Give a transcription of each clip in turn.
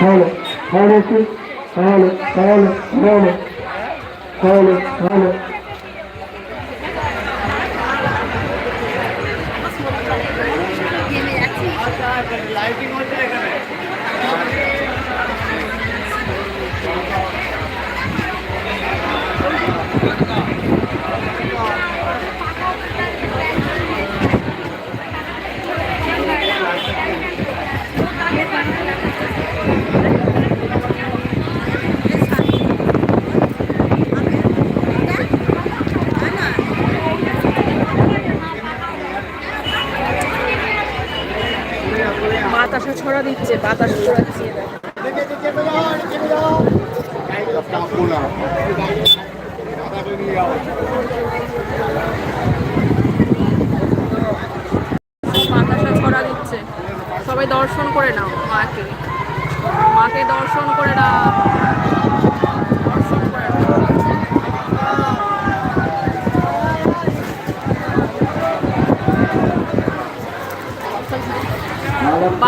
hold it hold it hold it hold it hold it hold it ছড়া দিচ্ছে, বাতাস বাতাসা ছড়া দিচ্ছে। সবাই দর্শন করে নাও মাকে। মাকে দর্শন করে নাও।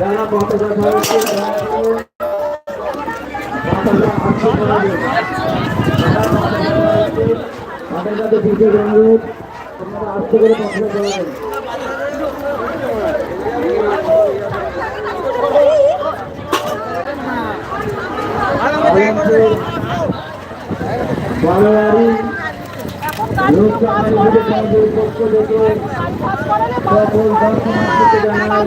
যারা দয়া করে তাদের কাছে বিশেষ অনুরোধ আপনারা আস্তে করে পছন্দ সকল দর্শনার্থীকে জানাই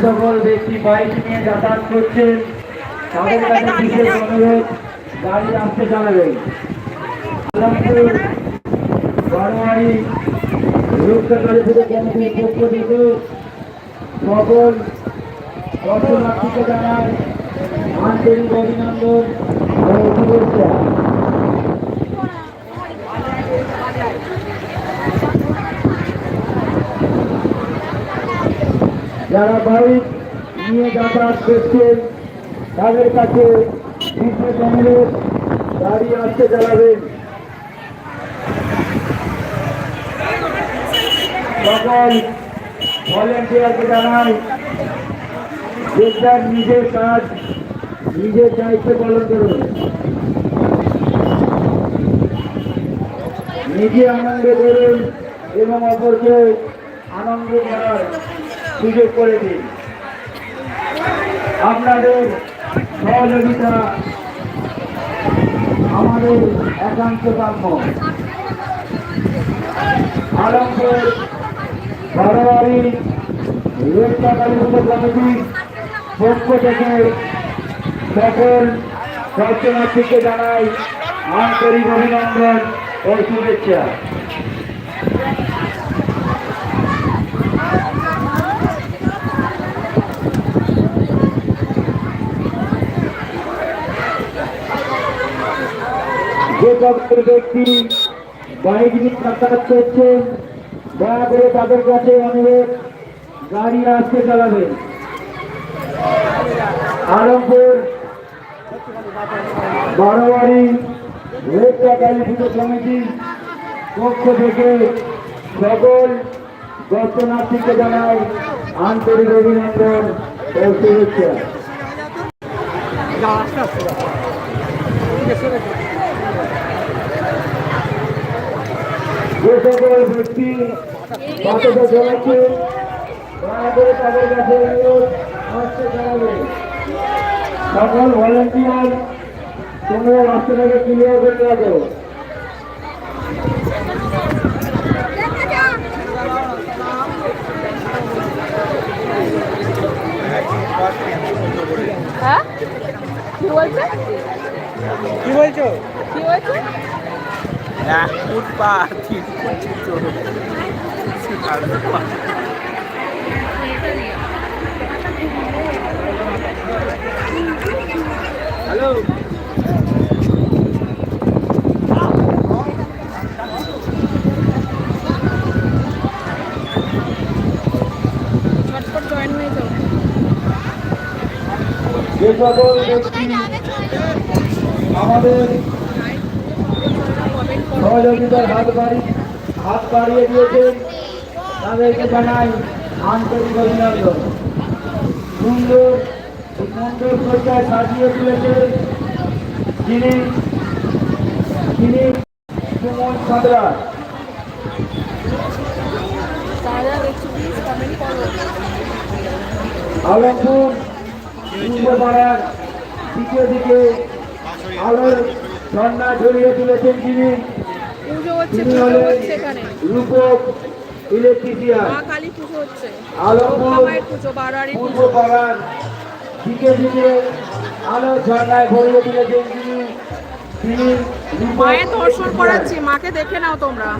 সকল ব্যক্তি বাইক নিয়ে যাতায়াত করছেন তাদের কাছে বিশেষ অনুরোধ, গাড়ি রাস্তা চালাবেন আলমপুর আন্তরিক অভিনন্দন যারা বাইক নিয়ে যাতায়াত করছেন, তাদের কাছে বিশেষ অনুরোধ, গাড়ি আসতে চালাবেন। সকল ভলেন্টিয়ারকে জানাই যে যার নিজের কাজ, নিজের দায়িত্ব পালন করুন। নিজে আনন্দ করুন এবং অপরকে আনন্দ করার সুযোগ করে দিন। আপনাদের সহযোগিতা আমাদের একান্ত কাম্য। আলমপুর বারোয়ারি রেস্তা কালীপুজো কমিটির পক্ষ থেকে সকল দর্শনার্থীকে জানাই আন্তরিক অভিনন্দন ও শুভেচ্ছা। যে সকল ব্যক্তি নিয়ে যাতায়াত করছেন দয়া করে তাদের কাছে অনুরোধ, গাড়ি আজকে চালাবেন। আলমপুর, বারোয়ারি রেডটা কালী পুজো কমিটি পক্ষ থেকে সকল দর্শনার্থীকে জানাই আন্তরিক অভিনন্দন ও শুভেচ্ছা। যে সকল ব্যক্তি বাতাসে চলাচ্ছে দয়া করে তাদের কাছে অনুরোধ জানাবে সকল ভলেন্টিয়ার তোমরা রাস্তাটাকে ক্লিয়ার করে রাখো হ্যাঁ? কি বলছে? কি বলছো? কি হয়েছে এক ফুট পা তিন ফুট হ্যালো হয়ে যে সকল ব্যক্তি আমাদের সহযোগিতার হাত বাড়ি হাত বাড়িয়ে দিয়েছেন। তাদেরকে জানাই আন্তরিক অভিনন্দন। সুন্দর সুন্দর সজ্জায় সাজিয়ে তুলেছে যিনি যিনি সুমন সাঁতরা। আলমপুর পূর্বপাড়ার দ্বিতীয় দিকে আলোর ঝর্ণা ঝরিয়ে তুলেছেন যিনি। তিনি হলেন রূপক ইলেকট্রিশিয়ান। আলমপুর পুজো পূর্বপাড়ার দিকে দিকে আলোর ঝর্ণায় ভরিয়ে তুলেছেন যিনি। তিনি মায়ের দর্শন করাচ্ছি মাকে দেখে নাও তোমরা।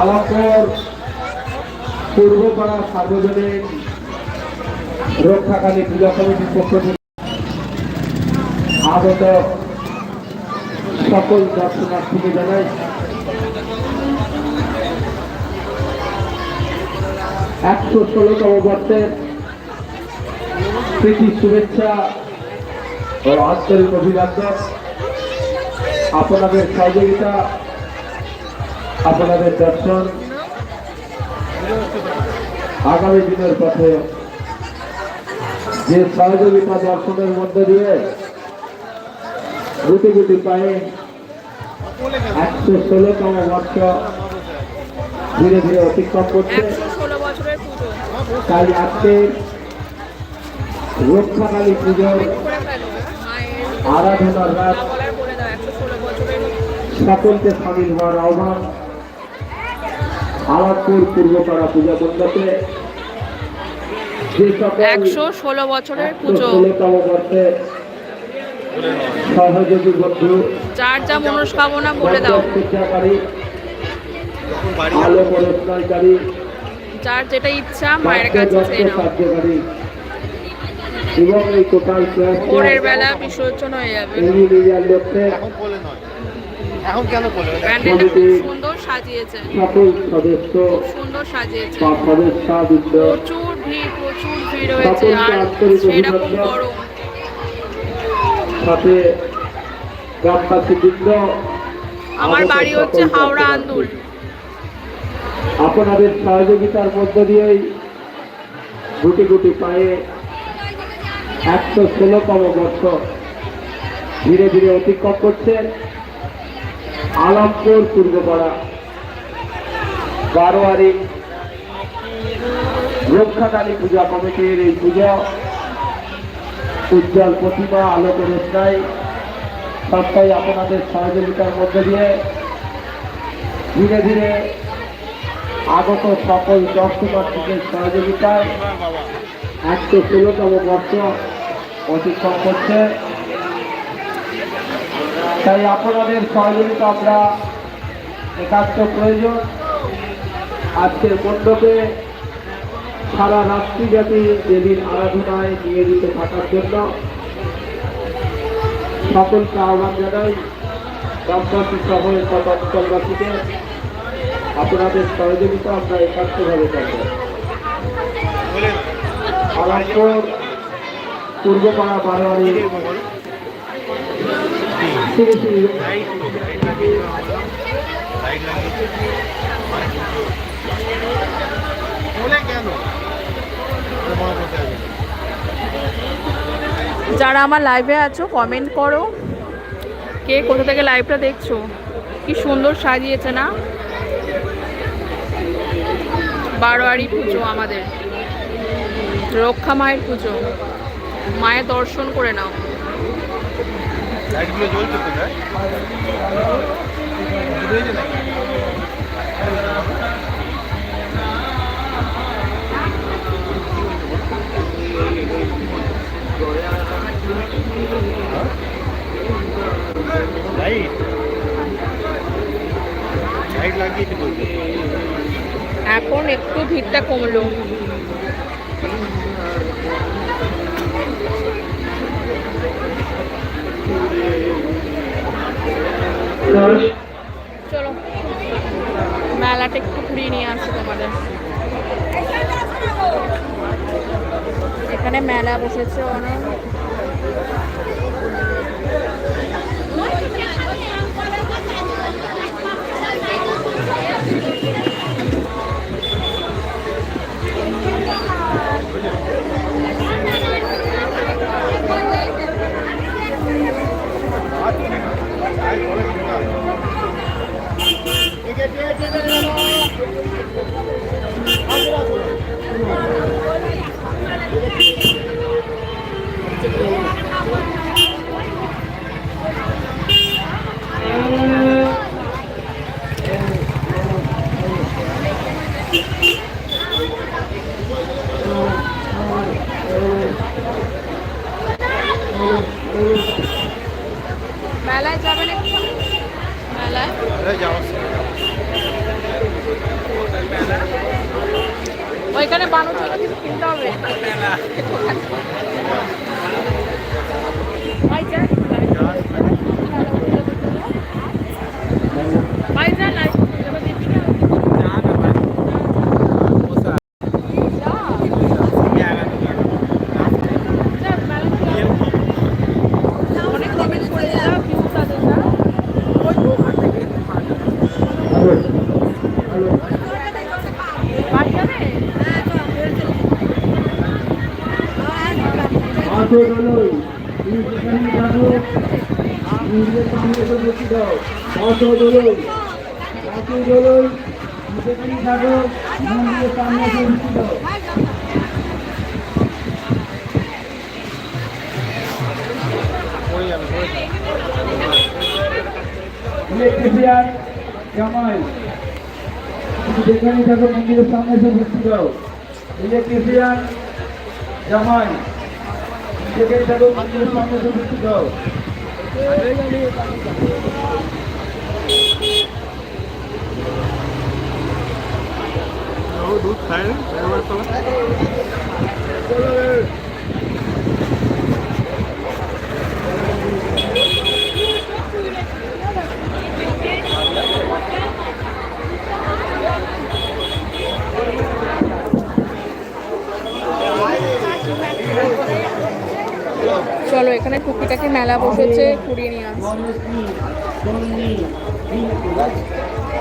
আলাপর পূর্বপাড়া সার্বজনীন রক্ষাকালী পূজা কমিটির পক্ষ থেকে আগত সকল দর্শনার্থীকে জানাই একশো ষোলোতম বর্ষের প্রীতি শুভেচ্ছা ও আন্তরিক অভিনন্দন। আপনাদের সহযোগিতা আপনাদের দর্শন। আগামী দিনের পথে যে সহযোগিতা দর্শনের মধ্যে দিয়ে গুটি গুটি পায়ে একশো ষোলোতম বর্ষ ধীরে ধীরে অতিক্রম করছে। তাই আজকে রক্ষাকালী পুজোর আরাধনার রাত। সকলকে সামিল হওয়ার আহ্বান। আলাদপুর পূর্বপাড়া পূজা মণ্ডপে একশো ষোলো বছরের পুজো। ষোলোতম সহযোগী বন্ধু যার যা মনস্কামনা বলে দাও। আলো পরস্কারী যার যেটা ইচ্ছা মায়ের কাছে চেয়ে নাও। এবং এই টোটাল ভোরের বেলা বিসর্জন হয়ে যাবে। এখন বলে নয় এখন কেন প্যান্ডেলটা খুব সুন্দর সাজিয়েছে। সকল সদস্য সুন্দর সাজিয়েছে। সদস্যবৃন্দ প্রচুর ভিড় প্রচুর ভিড় হয়েছে আর সেরকম গরম। সাথে গ্রামবাসী বৃন্দ আমার বাড়ি হচ্ছে হাওড়া আন্দুল। আপনাদের সহযোগিতার মধ্য দিয়েই গুটি গুটি পায়ে একশো ষোলোতম বর্ষ ধীরে ধীরে অতিক্রম করছে। আলমপুর পূর্বপাড়া, বারোয়ারি রক্ষাকালী পূজা কমিটির এই পূজা উজ্জ্বল প্রতিমা আলোক রোশনাই সবটাই আপনাদের সহযোগিতার মধ্য দিয়ে ধীরে ধীরে আগত সকল দর্শনার্থীদের সহযোগিতায় একশো ষোলোতম বর্ষ অতিক্রম করছে। তাই আপনাদের সহযোগিতা আমরা একান্ত প্রয়োজন। আজকের মণ্ডপে সারা রাষ্ট্রব্যাপী দেবীর আরাধনায় নিয়োজিত থাকার জন্য সকলকে আহ্বান জানাই গ্রামবাসী সহ তথা অঞ্চলবাসীকে আপনাদের সহযোগিতা আমরা একান্তভাবে করব। বলে পূর্বপাড়া বারোয়ারি শ্রী শ্রী বলে কেন মনে করতে হবে যারা আমার লাইভে আছো কমেন্ট করো। কে কোথা থেকে লাইভটা দেখছ? কি সুন্দর সাজিয়েছে না? বারোয়ারি পুজো আমাদের। রক্ষা মায়ের পুজো। মায়ের দর্শন করে নাও। লাইটগুলো জ্বলছে তো তাই নাকি লাইট। লাইট লাগিয়েছে এখন একটু ভিড়টা কমলো। চলো। মেলাটা একটু ঘুরিয়ে নিয়ে আসছি তোমাদের। এখানে মেলা বসেছে অনেক। ঠিক আছে ওইখানে বানো জন্য কিছু কিনতে হবে। ভাইজান ভাইজান আর এবার দিচ্ছি না। যা, যা, মেলা ছিল। অনেক কমেন্ট করে যা ভিউজ আছে যা হ্যালো হ্যালো বাড়ি যাবে অটো দলই তুমি যেখানে থাকো নিজের সামনে এসে বসে দাও অটো দলই অটো দলই তুমি থাকো মন্দিরের সামনে যাবে ইলেকট্রিশিয়ান জামাই যেখানে থাকো মন্দিরের সামনে এসে বসে দাও ইলেকট্রিশিয়ান জামাই মন্দিরের সামনে এসে বসে দুধ চলো। এখানে টুকিটাকি মেলা বসেছে কুড়িয়ে নিয়ে আসি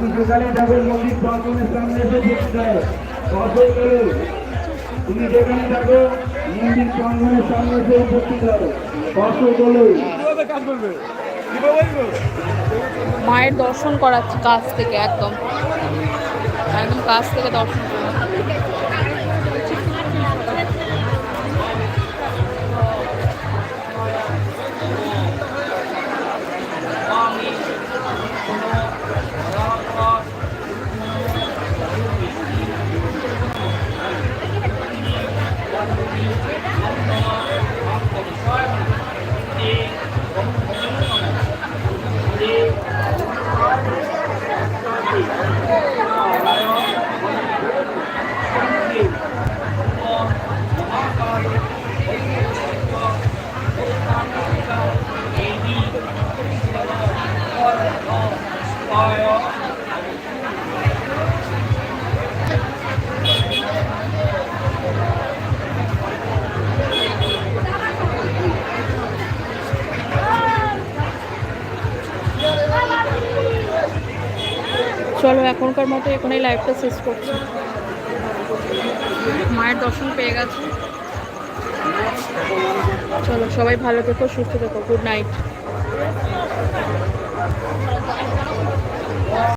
মন্দির সামনে এসে তুমি যেখানে থাকো মন্দির সামনে এসে উপস্থিত মায়ের দর্শন করাচ্ছি কাছ থেকে একদম। একদম কাছ থেকে দর্শন এখনকার মতো এখন এই লাইভটা শেষ করছি। মায়ের দর্শন পেয়ে গেছে। চলো, সবাই ভালো থেকো, সুস্থ থেকো গুড নাইট